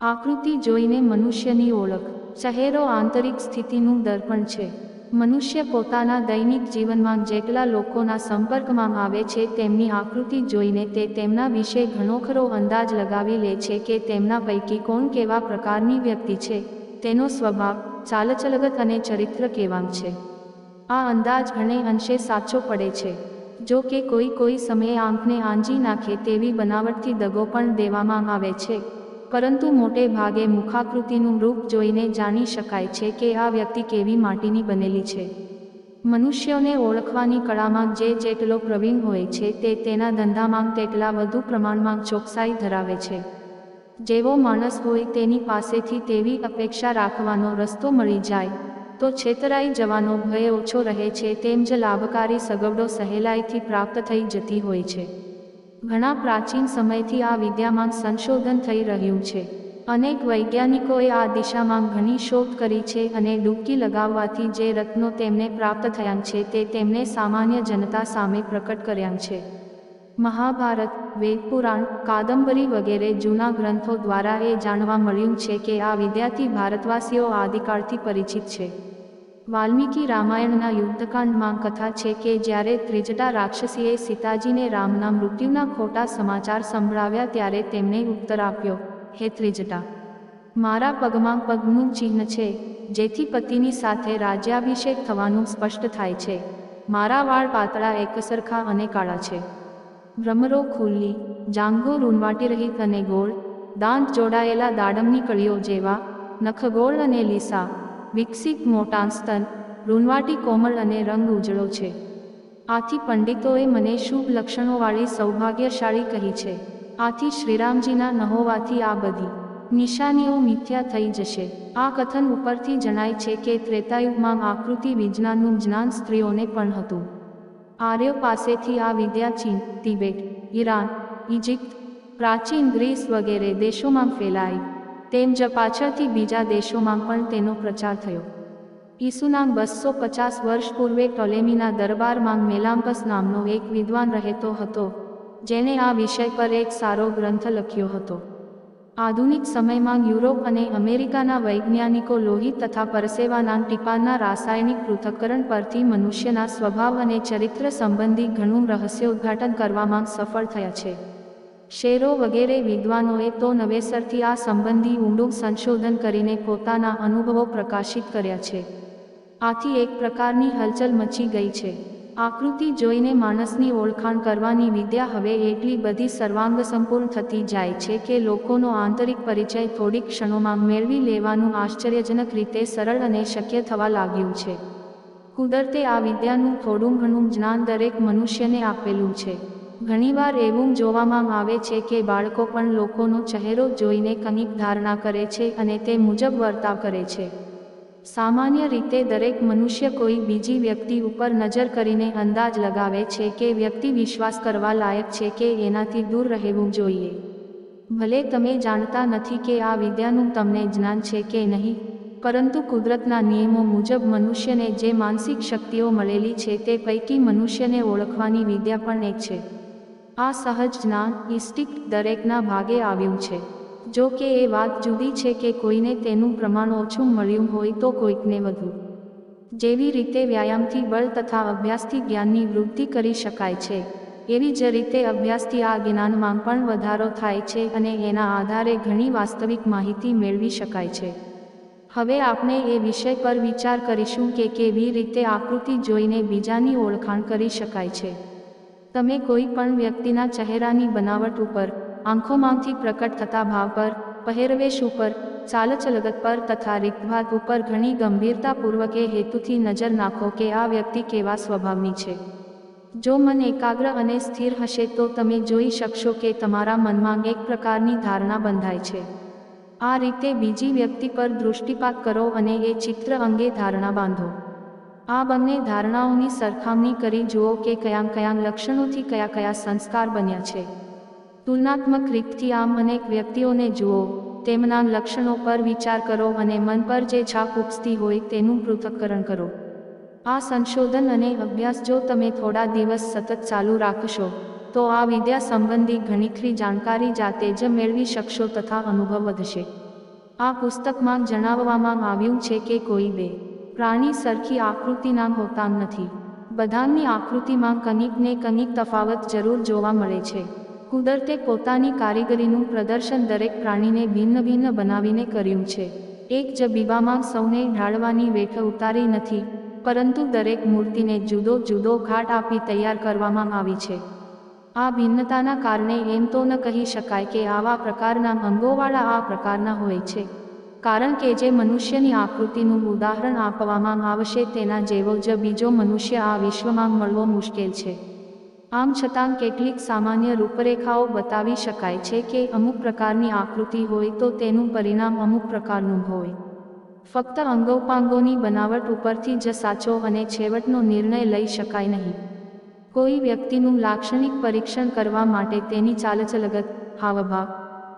આકૃતિ જોઈને મનુષ્યની ઓળખ. ચહેરો આંતરિક સ્થિતિનું દર્પણ છે. મનુષ્ય પોતાના દૈનિક જીવનમાં જેટલા લોકોના સંપર્કમાં આવે છે તેમની આકૃતિ જોઈને તે તેમના વિશે ઘણોખરો અંદાજ લગાવી લે છે કે તેમના પૈકી કોણ કેવા પ્રકારની વ્યક્તિ છે. તેનો સ્વભાવ, ચાલચલગત અને ચરિત્ર કેવાં છે. આ અંદાજ ઘણે અંશે સાચો પડે છે. જો કે કોઈ કોઈ સમયે આંખને આંજી નાખે તેવી બનાવટથી દગો પણ દેવામાં આવે છે. પરંતુ મોટે ભાગે મુખાકૃતિનું રૂપ જોઈને જાણી શકાય છે કે આ વ્યક્તિ કેવી માટીની બનેલી છે. મનુષ્યોને ઓળખવાની કળામાં જે જેટલો પ્રવીણ હોય છે તે તેના ધંધામાં તેટલા વધુ પ્રમાણમાં ચોકસાઈ ધરાવે છે. જેવો માણસ હોય તેની પાસેથી તેવી અપેક્ષા રાખવાનો રસ્તો મળી જાય, તો છેતરાઈ જવાનો ભય ઓછો રહે છે તેમ જ લાભકારી સગવડો સહેલાઈથી પ્રાપ્ત થઈ જતી હોય છે. ઘણા પ્રાચીન સમયથી આ વિદ્યામાં સંશોધન થઈ રહ્યું છે. અનેક વૈજ્ઞાનિકોએ આ દિશામાં ઘણી શોધ કરી છે અને ડૂબકી લગાવવાથી જે રત્નો તેમને પ્રાપ્ત થયા છે તે તેમને સામાન્ય જનતા સામે પ્રકટ કર્યા છે. મહાભારત વેદપુરાણ કાદંબરી વગેરે જૂના ગ્રંથો દ્વારા એ જાણવા મળ્યું છે કે આ વિદ્યાથી ભારતવાસીઓ આદિકાળથી પરિચિત છે. વાલ્મીકી રામાયણના યુદ્ધકાંડમાં કથા છે કે જ્યારે ત્રિજટા રાક્ષસીએ સીતાજીને રામના મૃત્યુના ખોટા સમાચાર સંભળાવ્યા ત્યારે તેમણે ઉત્તર આપ્યો, હે ત્રિજટા મારા પગમાં પગનું ચિહ્ન છે, જેથી પતિની સાથે રાજ્યાભિષેક થવાનું સ્પષ્ટ થાય છે. મારા વાળ પાતળા એકસરખા અને કાળા છે. ભ્રમરો ખુલ્લી, જાંઘો રૂનવાટી રહિત અને ગોળ, દાંત જોડાયેલા દાડમની કળીઓ જેવા, નખગોળ અને લીસા વિકસિત મોટા સ્તન રૂનવાટી કોમળ અને રંગ ઉજળો છે. આથી પંડિતોએ મને શુભ લક્ષણોવાળી સૌભાગ્યશાળી કહી છે. આથી શ્રીરામજીના નહોવાથી આ બધી નિશાનીઓ મિથ્યા થઈ જશે. આ કથન ઉપરથી જણાય છે કે ત્રેતાયુગમાં આકૃતિ વિજ્ઞાનનું જ્ઞાન સ્ત્રીઓને પણ હતું. આર્યો પાસેથી આ વિદ્યા ચીન, તિબેટ, ઈરાન ઇજિપ્ત પ્રાચીન ગ્રીસ વગેરે દેશોમાં ફેલાઈ. તેમ જ પાછળથી બીજા દેશોમાં પણ તેનો પ્રચાર થયો. ઈસુના બસો પચાસ વર્ષ પૂર્વે ટોલેમીના દરબારમાં મેલામ્પસ નામનો એક વિદ્વાન રહેતો હતો જેને આ વિષય પર એક સારો ગ્રંથ લખ્યો હતો. આધુનિક સમયમાં યુરોપ અને અમેરિકાના વૈજ્ઞાનિકો લોહી તથા પરસેવાના ટીપાના રાસાયણિક પૃથક્કરણ પરથી મનુષ્યના સ્વભાવ અને ચરિત્ર સંબંધી ઘણું રહસ્ય ઉદ્ઘાટન કરવામાં સફળ થયા છે. શેરો વગેરે વિદ્વાનોએ તો નવેસરથી આ સંબંધી ઊંડું સંશોધન કરીને પોતાના અનુભવો પ્રકાશિત કર્યા છે. આથી એક પ્રકારની હલચલ મચી ગઈ છે. આકૃતિ જોઈને માણસની ઓળખાણ કરવાની વિદ્યા હવે એટલી બધી સર્વાંગ સંપૂર્ણ થતી જાય છે કે લોકોનો આંતરિક પરિચય થોડી ક્ષણોમાં મેળવી લેવાનું આશ્ચર્યજનક રીતે સરળ અને શક્ય થવા લાગ્યું છે. કુદરતે આ વિદ્યાનું થોડું ઘણું જ્ઞાન દરેક મનુષ્યને આપેલું છે. ઘણીવાર એવું જોવામાં આવે છે કે બાળકો પણ લોકોનો ચહેરો જોઈને કંઈક ધારણા કરે છે અને તે મુજબ વર્તાવ કરે છે. સામાન્ય રીતે દરેક મનુષ્ય કોઈ બીજી વ્યક્તિ ઉપર નજર કરીને અંદાજ લગાવે છે કે વ્યક્તિ વિશ્વાસ કરવા લાયક છે કે એનાથી દૂર રહેવું જોઈએ. ભલે તમે જાણતા નથી કે આ વિદ્યાનું તમને જ્ઞાન છે કે નહીં, પરંતુ કુદરતના નિયમો મુજબ મનુષ્યને જે માનસિક શક્તિઓ મળેલી છે તે પૈકી મનુષ્યને ઓળખવાની વિદ્યા પણ એક છે. આ સહજ જ્ઞાન ઇસ્ટિક દરેકના ભાગે આવ્યું છે. જો કે એ વાત જુદી છે કે કોઈને તેનું પ્રમાણ ઓછું મળ્યું હોય તો કોઈકને વધુ. જેવી રીતે વ્યાયામથી બળ તથા અભ્યાસથી જ્ઞાનની વૃદ્ધિ કરી શકાય છે, એવી જ રીતે અભ્યાસથી આ જ્ઞાનમાં પણ વધારો થાય છે અને એના આધારે ઘણી વાસ્તવિક માહિતી મેળવી શકાય છે. હવે આપણે એ વિષય પર વિચાર કરીશું કે કેવી રીતે આકૃતિ જોઈને બીજાની ઓળખાણ કરી શકાય છે. તમે કોઈ પણ વ્યક્તિના ચહેરાની બનાવટ ઉપર, આંખોમાંથી પ્રકટ થતા ભાવ પર, પહેરવેશ ઉપર, ચાલચલગત પર તથા રીતભાત ઉપર ઘણી ગંભીરતાપૂર્વકે હેતુથી નજર નાખો કે આ વ્યક્તિ કેવા સ્વભાવની છે. જો મન એકાગ્ર અને સ્થિર હશે તો તમે જોઈ શકશો કે તમારા મનમાં એક પ્રકારની ધારણા બંધાય છે. આ રીતે બીજી વ્યક્તિ પર દૃષ્ટિપાત કરો અને એ ચિત્ર અંગે ધારણા બાંધો. આ બંને ધારણાઓની સરખામણી કરી જુઓ કે કયા કયા લક્ષણોથી કયા કયા સંસ્કાર બન્યા છે. તુલનાત્મક રીતથી આમ અનેક વ્યક્તિઓને જુઓ, તેમના લક્ષણો પર વિચાર કરો અને મન પર જે છાપ ઉપસતી હોય તેનું પૃથક્કરણ કરો. આ સંશોધન અને અભ્યાસ જો તમે થોડા દિવસ સતત ચાલુ રાખશો, તો આ વિદ્યા સંબંધી ઘણીખરી જાણકારી જાતે જ મેળવી શકશો તથા અનુભવ વધશે. આ પુસ્તકમાં જણાવવામાં આવ્યું છે કે કોઈ બે પ્રાણી સરખી આકૃતિના હોતા નથી. બધાની આકૃતિમાં કનિક ને કનિક તફાવત જરૂર જોવા મળે છે. કુદરતે પોતાની કારીગરીનું પ્રદર્શન દરેક પ્રાણીને ભિન્ન ભિન્ન બનાવીને કર્યું છે. એક જ બીબામાં સૌને ઢાળવાની વેઠ ઉતારી નથી, પરંતુ દરેક મૂર્તિને જુદો જુદો ઘાટ આપી તૈયાર કરવામાં આવી છે. આ ભિન્નતાના કારણે એમ તો ન કહી શકાય કે આવા પ્રકારના અંગોવાળા આ પ્રકારના હોય છે. કારણ કે જે મનુષ્યની આકૃતિનું ઉદાહરણ આપવામાં આવશે તેના જેવો જ બીજો મનુષ્ય આ વિશ્વમાં મળવો મુશ્કેલ છે. આમ છતાં કેટલીક સામાન્ય રૂપરેખાઓ બતાવી શકાય છે કે અમુક પ્રકારની આકૃતિ હોય તો તેનું પરિણામ અમુક પ્રકારનું હોય. ફક્ત અંગોપાંગોની બનાવટ ઉપરથી જ સાચો અને છેવટનો નિર્ણય લઈ શકાય નહીં. કોઈ વ્યક્તિનું લાક્ષણિક પરીક્ષણ કરવા માટે તેની ચાલચલગત, હાવભાવ,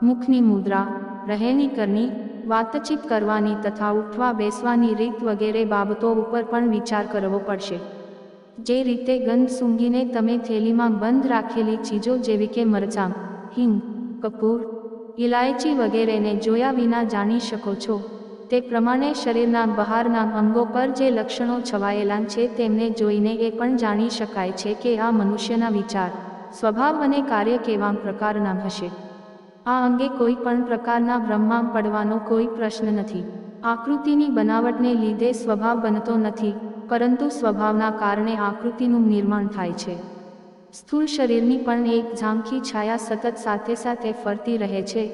મુખની મુદ્રા, રહેણી કરની વાતચીત કરવાની તથા ઉઠવા બેસવાની રીત વગેરે બાબતો ઉપર પણ વિચાર કરવો પડશે. જે રીતે ગંધ સૂંઘીને તમે થેલીમાં બંધ રાખેલી ચીજો જેવી કે મરચાં, હિંગ, કપૂર ઇલાયચી વગેરેને જોયા વિના જાણી શકો છો. તે પ્રમાણે શરીરના બહારના અંગો પર જે લક્ષણો છવાયેલા છે તેમને જોઈને એ પણ જાણી શકાય છે કે આ મનુષ્યના વિચાર, સ્વભાવ અને કાર્ય કેવા પ્રકારના હશે. આ અંગે કોઈ પણ પ્રકારના ભ્રમમાં પડવાનો કોઈ પ્રશ્ન નથી. આકૃતિની બનાવટને લીધે સ્વભાવ બનતો નથી, પરંતુ સ્વભાવના કારણે આકૃતિનું નિર્માણ થાય છે. સ્થૂળ શરીરની પણ એક ઝાંખી છાયા સતત સાથે સાથે ફરતી રહે છે.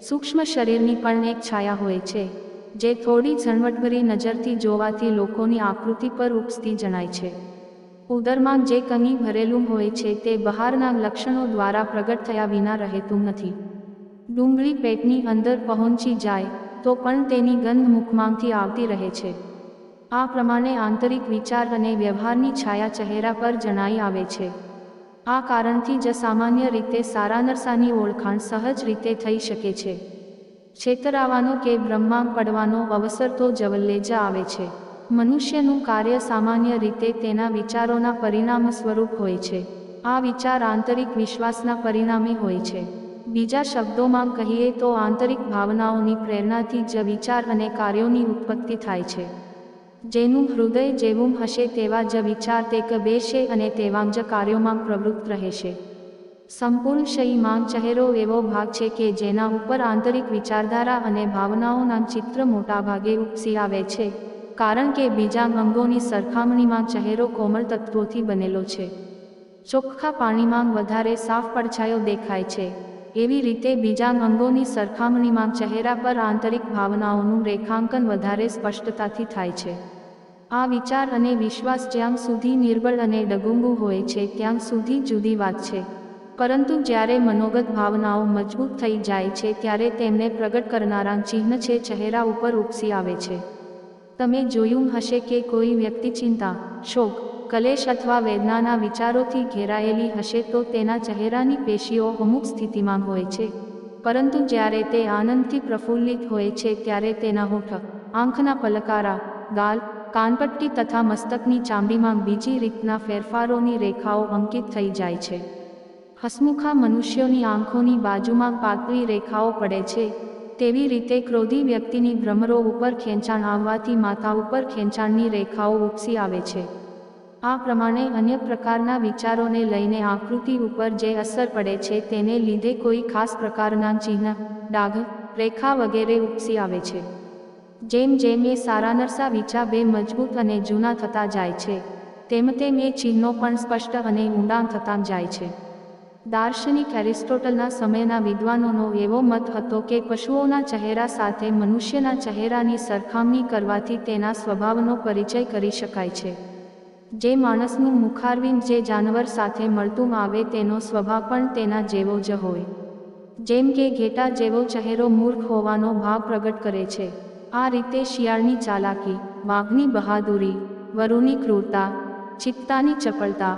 સૂક્ષ્મ શરીરની પણ એક છાયા હોય છે, જે થોડી ઝણવટભરી નજરથી જોવાથી લોકોની આકૃતિ પર ઉપસતી જણાય છે. ઉદરમાં જે કંઈ ભરેલું હોય છે તે બહારના લક્ષણો દ્વારા પ્રગટ થયા વિના રહેતું નથી. ડુંગળી પેટની અંદર પહોંચી જાય, તો પણ તેની ગંધ મુખમાંથી આવતી રહે છે. આ પ્રમાણે આંતરિક વિચાર અને વ્યવહારની છાયા ચહેરા પર જણાઈ આવે છે. આ કારણથી જ સામાન્ય રીતે સારા નરસાની ઓળખાણ સહજ રીતે થઈ શકે છે. છેતરાવાનો કે બ્રહ્માંગ પડવાનો અવસર તો જવલ્લે જ આવે છે. મનુષ્યનું કાર્ય સામાન્ય રીતે તેના વિચારોના પરિણામ સ્વરૂપ હોય છે. આ વિચાર આંતરિક વિશ્વાસના પરિણામે હોય છે. બીજા શબ્દોમાં કહીએ તો આંતરિક ભાવનાઓની પ્રેરણાથી જ વિચાર અને કાર્યોની ઉત્પત્તિ થાય છે. જેનું હૃદય જેવું હશે તેવા જ વિચાર તે કબેશે અને તેવા જ કાર્યોમાં પ્રવૃત્ત રહેશે. સંપૂર્ણ શયીમાં ચહેરો એવો ભાગ છે કે જેના ઉપર આંતરિક વિચારધારા અને ભાવનાઓના ચિત્ર મોટાભાગે ઉપસી આવે છે, કારણ કે બીજા અંગોની સરખામણીમાં ચહેરો કોમળ તત્વોથી બનેલો છે. ચોખ્ખા પાણીમાં વધારે સાફ પડછાયો દેખાય છે. એવી રીતે બીજા અંગોની સરખામણીમાં ચહેરા પર આંતરિક ભાવનાઓનું રેખાંકન વધારે સ્પષ્ટતાથી થાય છે. આ વિચાર અને વિશ્વાસ જ્યાં સુધી નિર્બળ અને ડગુંગું હોય છે, ત્યાં સુધી જુદી વાત છે. પરંતુ જ્યારે મનોગત ભાવનાઓ મજબૂત થઈ જાય છે, ત્યારે તેમને પ્રગટ કરનારા ચિહ્ન છે, ચહેરા ઉપર ઉપસી આવે છે. તમે જોયું હશે કે કોઈ વ્યક્તિ ચિંતા, શોક કલેશ અથવા વેદનાના વિચારોથી ઘેરાયેલી હશે તો તેના ચહેરાની પેશીઓ અમુક સ્થિતિમાં હોય છે. પરંતુ જ્યારે તે આનંદથી પ્રફુલ્લિત હોય છે ત્યારે તેના હોઠ, આંખના પલકારા, ગાલ, કાનપટ્ટી તથા મસ્તકની ચામડીમાં બીજી રીતના ફેરફારોની રેખાઓ અંકિત થઈ જાય છે. હસમુખા મનુષ્યોની આંખોની બાજુમાં પાતળી રેખાઓ પડે છે. તેવી રીતે ક્રોધી વ્યક્તિની ભ્રમરો ઉપર ખેંચાણ આવવાથી માથા ઉપર ખેંચાણની રેખાઓ ઉપસી આવે છે. આ પ્રમાણે અન્ય પ્રકારના વિચારોને લઈને આકૃતિ ઉપર જે અસર પડે છે તેને લીધે કોઈ ખાસ પ્રકારના ચિહ્ન, ડાઘ, રેખા વગેરે ઉપસી આવે છે. જેમ જેમ એ સારા નરસા વિચા બે મજબૂત અને જૂના થતા જાય છે, તેમ તેમ એ ચિહ્નો પણ સ્પષ્ટ અને ઊંડાણ થતા જાય છે. દાર્શનિક એરિસ્ટોટલના સમયના વિદ્વાનોનો એવો મત હતો કે પશુઓના ચહેરા સાથે મનુષ્યના ચહેરાની સરખામણી કરવાથી તેના સ્વભાવનો પરિચય કરી શકાય છે. જે માણસનું મુખારવિંદ જે જાનવર સાથે મળતું આવે તેનો સ્વભાવ પણ તેના જેવો જ હોય. જેમ કે ઘેટા જેવો ચહેરો મૂર્ખ હોવાનો ભાવ પ્રગટ કરે છે. આ રીતે શિયાળની ચાલાકી, વાઘની બહાદુરી, વરુની ક્રૂરતા, ચિત્તાની ચપળતા,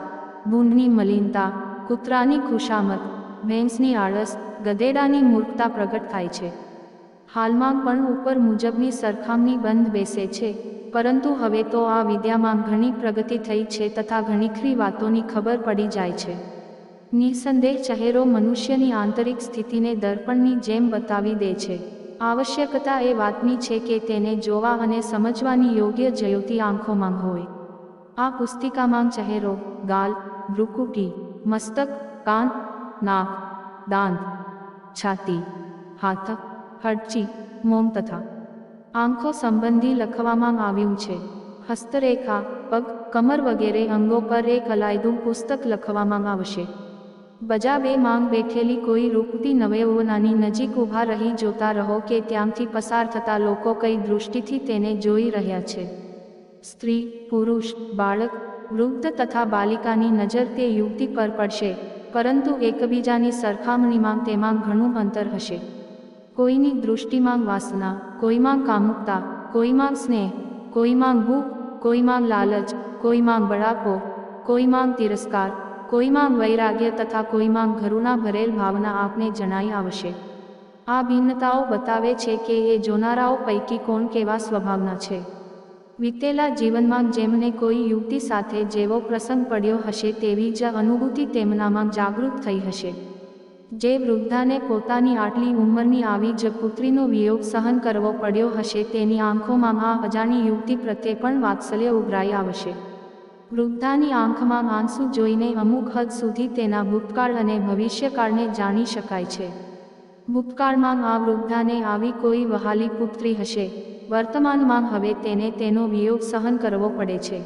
ભૂંડની મલિનતા, કૂતરાની ખુશામત, ભેંસની આળસ, ગધેડાની મૂર્ખતા પ્રગટ થાય છે. હાલમાં પણ ઉપર મુજબની સરખામણી બંધ બેસે છે. પરંતુ હવે તો આ વિદ્યામાં ઘણી પ્રગતિ થઈ છે તથા ઘણીખરી વાતોની ખબર પડી જાય છે. નિસંદેહ ચહેરો મનુષ્યની આંતરિક સ્થિતિને દર્પણની જેમ બતાવી દે છે. આવશ્યકતા એ વાતની છે કે તેને જોવા અને સમજવાની યોગ્ય જ્યોતિ આંખોમાં હોય. આ પુસ્તિકામાં ચહેરો, ગાલ, ભ્રુકુટી, મસ્તક, કાન, નાક, દાંત, છાતી, હાથ, હડચી, મોમ તથા આંખો સંબંધી લખવામાં આવ્યું છે. હસ્તરેખા, પગ, કમર વગેરે અંગો પર એક અલાયદું પુસ્તક લખવામાં આવશે. બજા બે માંગ બેઠેલી કોઈ રૂપતી નવેઓનાની નજીક ઊભા રહી જોતા રહો કે ત્યાંથી પસાર થતા લોકો કઈ દૃષ્ટિથી તેને જોઈ રહ્યા છે. સ્ત્રી, પુરુષ, બાળક, વૃદ્ધ તથા બાલિકાની નજર તે યુવતી પર પડશે, પરંતુ એકબીજાની સરખામણીમાં તેમાં ઘણું અંતર હશે. કોઈની દૃષ્ટિમાં વાસના, કોઈમાં કામુકતા, કોઈમાં સ્નેહ, કોઈમાં ભૂખ, કોઈમાં લાલચ, કોઈમાં બળાપો, કોઈમાં તિરસ્કાર, કોઈમાં વૈરાગ્ય તથા કોઈમાં ઘરુણા ભરેલ ભાવના આપને જણાઈ આવશે. આ ભિન્નતાઓ બતાવે છે કે એ જોનારાઓ પૈકી કોણ કેવા સ્વભાવના છે. વીતેલા જીવનમાં જેમને કોઈ યુવતી સાથે જેવો પ્રસંગ પડ્યો હશે તેવી જ અનુભૂતિ તેમનામાં જાગૃત થઈ હશે. જે વૃદ્ધાને પોતાની આટલી ઉંમરની આવી જ પુત્રીનો વિયોગ સહન કરવો પડ્યો હશે તેની આંખોમાં આ અજાણી યુવતી પ્રત્યે પણ વાત્સલ્ય ઉભરાઈ આવશે. વૃદ્ધાની આંખમાં આંસુ જોઈને અમુક હદ સુધી તેના ભૂતકાળ અને ભવિષ્યકાળને જાણી શકાય છે. ભૂતકાળમાં આ વૃદ્ધાને આવી કોઈ વહાલી પુત્રી હશે. વર્તમાનમાં હવે તેને તેનો વિયોગ સહન કરવો પડે છે.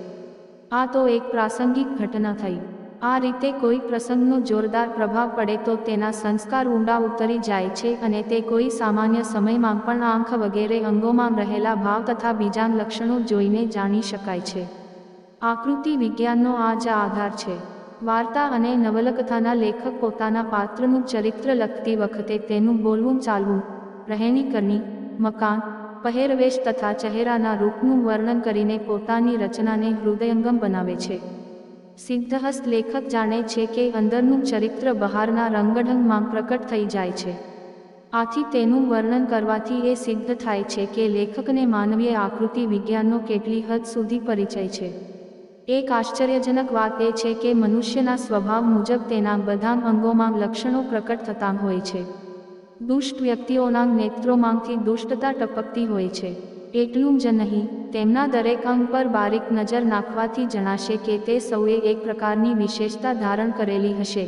આ તો એક પ્રાસંગિક ઘટના થઈ. આ રીતે કોઈ પ્રસંગનો જોરદાર પ્રભાવ પડે તો તેના સંસ્કાર ઊંડા ઉતરી જાય છે અને તે કોઈ સામાન્ય સમયમાં પણ આંખ વગેરે અંગોમાં રહેલા ભાવ તથા બીજા લક્ષણો જોઈને જાણી શકાય છે. આકૃતિ વિજ્ઞાનનો આ જ આધાર છે. વાર્તા અને નવલકથાના લેખક પોતાના પાત્રનું ચરિત્ર લખતી વખતે તેનું બોલવું ચાલવું, રહેણી કરણી, મકાન, પહેરવેશ તથા ચહેરાના રૂપનું વર્ણન કરીને પોતાની રચનાને હૃદયંગમ બનાવે છે. સિદ્ધહસ્ત લેખક જાણે છે કે અંદરનું ચરિત્ર બહારના રંગઢંગમાં પ્રકટ થઈ જાય છે. આથી તેનું વર્ણન કરવાથી એ સિદ્ધ થાય છે કે લેખકને માનવીય આકૃતિ વિજ્ઞાનનો કેટલી હદ સુધી પરિચય છે. એક આશ્ચર્યજનક વાત એ છે કે મનુષ્યના સ્વભાવ મુજબ તેના બધા અંગોમાં લક્ષણો પ્રકટ થતા હોય છે. દુષ્ટ વ્યક્તિઓના નેત્રોમાંથી દુષ્ટતા ટપકતી હોય છે. એટલું જ નહીં, તેમના દરેક અંગ પર બારીક નજર નાખવાથી જણાશે કે તે સૌએ એક પ્રકારની વિશેષતા ધારણ કરેલી હશે,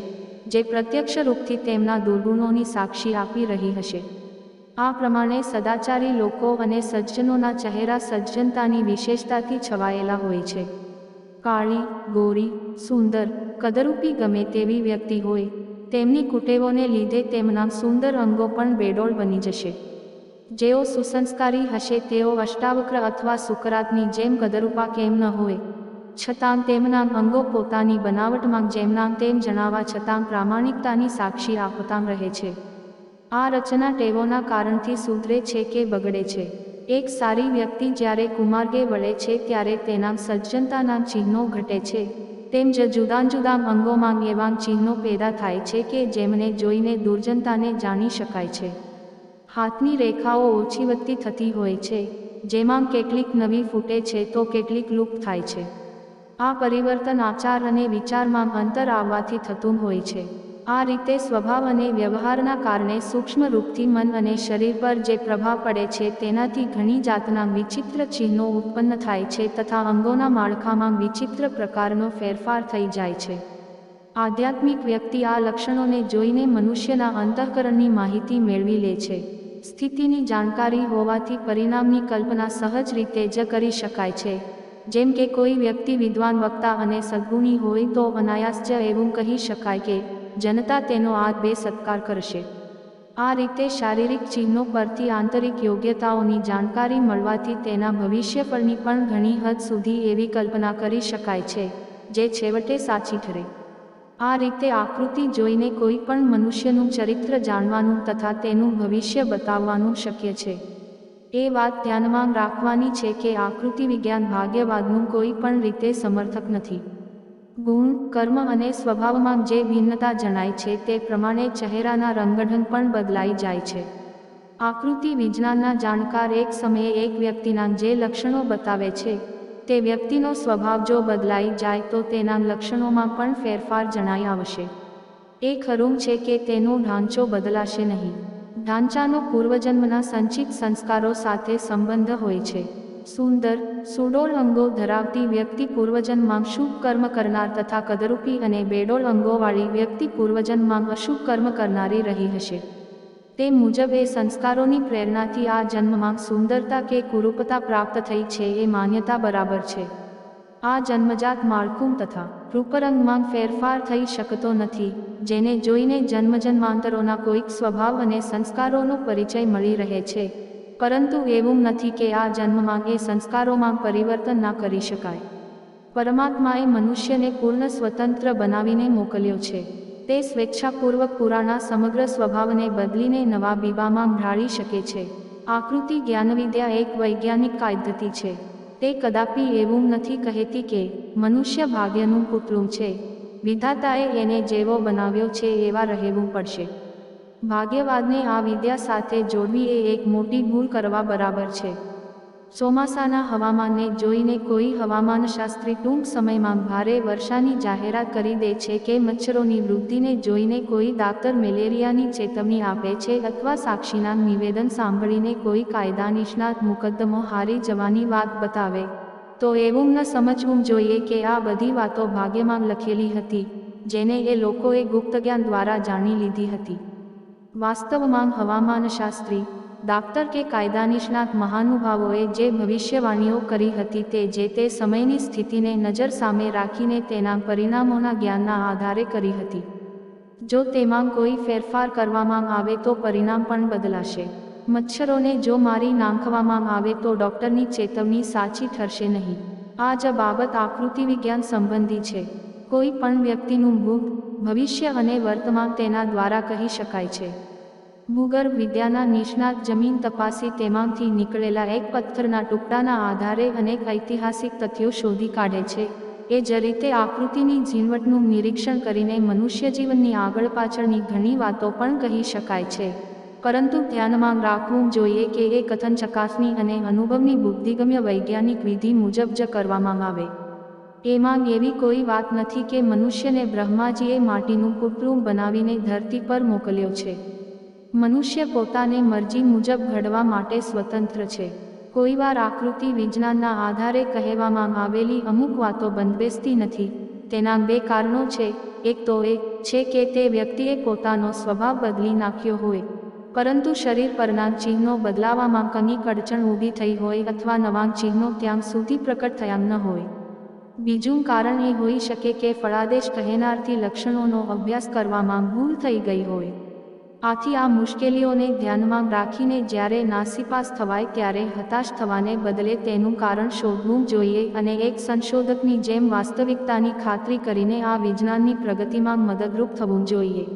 જે પ્રત્યક્ષ રૂપથી તેમના દુર્ગુણોની સાક્ષી આપી રહી હશે. આ પ્રમાણે સદાચારી લોકો અને સજ્જનોના ચહેરા સજ્જનતાની વિશેષતાથી છવાયેલા હોય છે. કાળી, ગોરી, સુંદર, કદરૂપી ગમે તેવી વ્યક્તિ હોય, તેમની કુટેવોને લીધે તેમના સુંદર અંગો પણ બેડોળ બની જશે. જેઓ સુસંસ્કારી હશે તેઓ અષ્ટાવક્ર અથવા સુકરાતની જેમ ગદરૂપા કેમ ન હોય. છતાં તેમના અંગો પોતાની બનાવટમાં જેમના તેમ જણાવવા છતાં પ્રામાણિકતાની સાક્ષી આપતા રહે છે. આ રચના ટેવોના કારણથી સુધરે છે કે બગડે છે. એક સારી વ્યક્તિ જ્યારે કુમાર્ગે વળે છે ત્યારે તેના સજ્જનતાના ચિહ્નો ઘટે છે. તેમ જ જુદા જુદા અંગોમાં એવા ચિહ્નો પેદા થાય છે કે જેમને જોઈને દુર્જનતાને જાણી શકાય છે. હાથની રેખાઓ ઓછી વધતી થતી હોય છે, જેમાં કેટલીક નવી ફૂટે છે તો કેટલીક લુપ્ત થાય છે. આ પરિવર્તન આચાર અને વિચારમાં અંતર આવવાથી થતું હોય છે. આ રીતે સ્વભાવ અને વ્યવહારના કારણે સૂક્ષ્મ રૂપથી મન અને શરીર પર જે પ્રભાવ પડે છે તેનાથી ઘણી જાતના વિચિત્ર ચિહ્નો ઉત્પન્ન થાય છે તથા અંગોના માળખામાં વિચિત્ર પ્રકારનો ફેરફાર થઈ જાય છે. આધ્યાત્મિક વ્યક્તિ આ લક્ષણોને જોઈને મનુષ્યના અંતઃકરણની માહિતી મેળવી લે છે. સ્થિતિની જાણકારી હોવાથી પરિણામની કલ્પના સહજ રીતે જ કરી શકાય છે. જેમ કે કોઈ વ્યક્તિ વિદ્વાન વક્તા અને સદગુણી હોય તો અનાયાસ જ એવું કહી શકાય કે, જનતા તેનો આ બે સત્કાર કરશે. આ રીતે શારીરિક ચિહ્નો પરથી આંતરિક યોગ્યતાઓની જાણકારી મળવાથી તેના ભવિષ્ય પરની પણ ઘણી હદ સુધી એવી કલ્પના કરી શકાય છે, જે છેવટે સાચી ઠરે. આ રીતે આકૃતિ જોઈને કોઈ પણ મનુષ્યનું ચરિત્ર જાણવાનું તથા તેનું ભવિષ્ય બતાવવાનું શક્ય છે. એ વાત ધ્યાનમાં રાખવાની છે કે આકૃતિ વિજ્ઞાન ભાગ્યવાદનું કોઈ પણ રીતે સમર્થક નથી. ગુણ, કર્મ અને સ્વભાવમાં જે ભિન્નતા જણાય છે તે પ્રમાણે ચહેરાના રંગઢંગ પણ બદલાઈ જાય છે. આકૃતિ વિજ્ઞાનના જાણકાર એક સમયે એક વ્યક્તિના જે લક્ષણો બતાવે છે તે વ્યક્તિનો સ્વભાવ જો બદલાઈ જાય તો તેના લક્ષણોમાં પણ ફેરફાર જણાઈ આવશે. એ ખરું છે કે તેનો ઢાંચો બદલાશે નહીં. ઢાંચાનો પૂર્વજન્મના સંચિત સંસ્કારો સાથે સંબંધ હોય છે. સુંદર, સુડોળ અંગો ધરાવતી વ્યક્તિ પૂર્વજન્મમાં શુભ કર્મ કરનાર તથા કદરૂપી અને બેડોળ અંગોવાળી વ્યક્તિ પૂર્વજન્મમાં અશુભ કર્મ કરનારી રહી હશે. તે મુજબ એ સંસ્કારોની પ્રેરણાથી આ જન્મમાં સુંદરતા કે કુરૂપતા પ્રાપ્ત થઈ છે એ માન્યતા બરાબર છે. આ જન્મજાત માળખું તથા રૂપરંગમાં ફેરફાર થઈ શકતો નથી, જેને જોઈને જન્મજન્માંતરોના કોઈક સ્વભાવ અને સંસ્કારોનો પરિચય મળી રહે છે. પરંતુ એવું નથી કે આ જન્મમાં એ સંસ્કારોમાં પરિવર્તન ના કરી શકાય. પરમાત્માએ મનુષ્યને પૂર્ણ સ્વતંત્ર બનાવીને મોકલ્યો છે. તે સ્વેચ્છાપૂર્વક પુરાણા સમગ્ર સ્વભાવને બદલીને નવા બીબામાં ઢાળી શકે છે. આકૃતિ જ્ઞાનવિદ્યા એક વૈજ્ઞાનિક કાયદતી છે. તે કદાપી એવું નથી કહેતી કે મનુષ્ય ભાગ્યનું પુતળું છે. વિધાતાએ એને જેવો બનાવ્યો છે એવા રહેવું પડશે. ભાગ્યવાદને આ વિદ્યા સાથે જોડવી એ એક મોટી ભૂલ કરવા બરાબર છે. ચોમાસાના હવામાનને જોઈને કોઈ હવામાનશાસ્ત્રી ટૂંક સમયમાં ભારે વર્ષાની જાહેરાત કરી દે છે કે મચ્છરોની વૃદ્ધિને જોઈને કોઈ દાતર મેલેરિયાની ચેતવણી આપે છે અથવા સાક્ષીના નિવેદન સાંભળીને કોઈ કાયદા નિષ્ણાત મુકદ્દમો હારી જવાની વાત બતાવે. તો એવું ન સમજવું જોઈએ કે આ બધી વાતો ભાગ્યમાં લખેલી હતી, જેને એ લોકોએ ગુપ્ત જ્ઞાન દ્વારા જાણી લીધી હતી. વાસ્તવમાં હવામાનશાસ્ત્રી દાક્તર કે કાયદા નિષ્ણાત મહાનુભાવોએ જે ભવિષ્યવાણીઓ કરી હતી તે જે તે સમયની સ્થિતિને નજર સામે રાખીને તેના પરિણામોના જ્ઞાનના આધારે કરી હતી. જો તેમાં કોઈ ફેરફાર કરવામાં આવે તો પરિણામ પણ બદલાશે. મચ્છરોને જો મારી નાંખવામાં આવે તો ડૉક્ટરની ચેતવણી સાચી ઠરશે નહીં. આ જ બાબત આકૃતિ વિજ્ઞાન સંબંધી છે. કોઈ પણ વ્યક્તિનું ભૂત, ભવિષ્ય અને વર્તમાન તેના દ્વારા કહી શકાય છે. ભૂગર્ભ વિદ્યાના નિષ્ણાત જમીન તપાસી તેમાંથી નીકળેલા એક પથ્થરના ટુકડાના આધારે અનેક ઐતિહાસિક તથ્યો શોધી કાઢે છે. એ જ રીતે આકૃતિની ઝીણવટનું નિરીક્ષણ કરીને મનુષ્ય જીવનની આગળ પાછળની ઘણી વાતો પણ કહી શકાય છે. પરંતુ ધ્યાનમાં રાખવું જોઈએ કે એ કથન ચકાસણી અને અનુભવની બુદ્ધિગમ્ય વૈજ્ઞાનિક વિધિ મુજબ જ કરવામાં આવે. એમાં એવી કોઈ વાત નથી કે મનુષ્યને બ્રહ્માજીએ માટીનું પુતળું બનાવીને ધરતી પર મોકલ્યો છે. મનુષ્ય પોતાને મરજી મુજબ ઘડવા માટે સ્વતંત્ર છે. કોઈવાર આકૃતિ વિજ્ઞાનના આધારે કહેવામાં આવેલી અમુક વાતો બંધબેસતી નથી. તેના બે કારણો છે. એક તો એ છે કે તે વ્યક્તિએ પોતાનો સ્વભાવ બદલી નાખ્યો હોય. પરંતુ શરીર પરના ચિહ્નો બદલાવામાં કંઈક અડચણ ઊભી થઈ હોય અથવા નવા ચિહ્નો ત્યાં સુધી પ્રકટ થયા ન હોય. બીજું કારણ એ હોઈ શકે કે ફળાદેશ કહેનારથી લક્ષણોનો અભ્યાસ કરવામાં ભૂલ થઈ ગઈ હોય. આથી આ મુશ્કેલીઓને ધ્યાનમાં રાખીને જ્યારે નાસીપાસ થવાય ત્યારે હતાશ થવાને બદલે તેનું કારણ શોધવું જોઈએ અને એક સંશોધકની જેમ વાસ્તવિકતાની ખાતરી કરીને આ વિજ્ઞાનની પ્રગતિમાં મદદરૂપ થવું જોઈએ.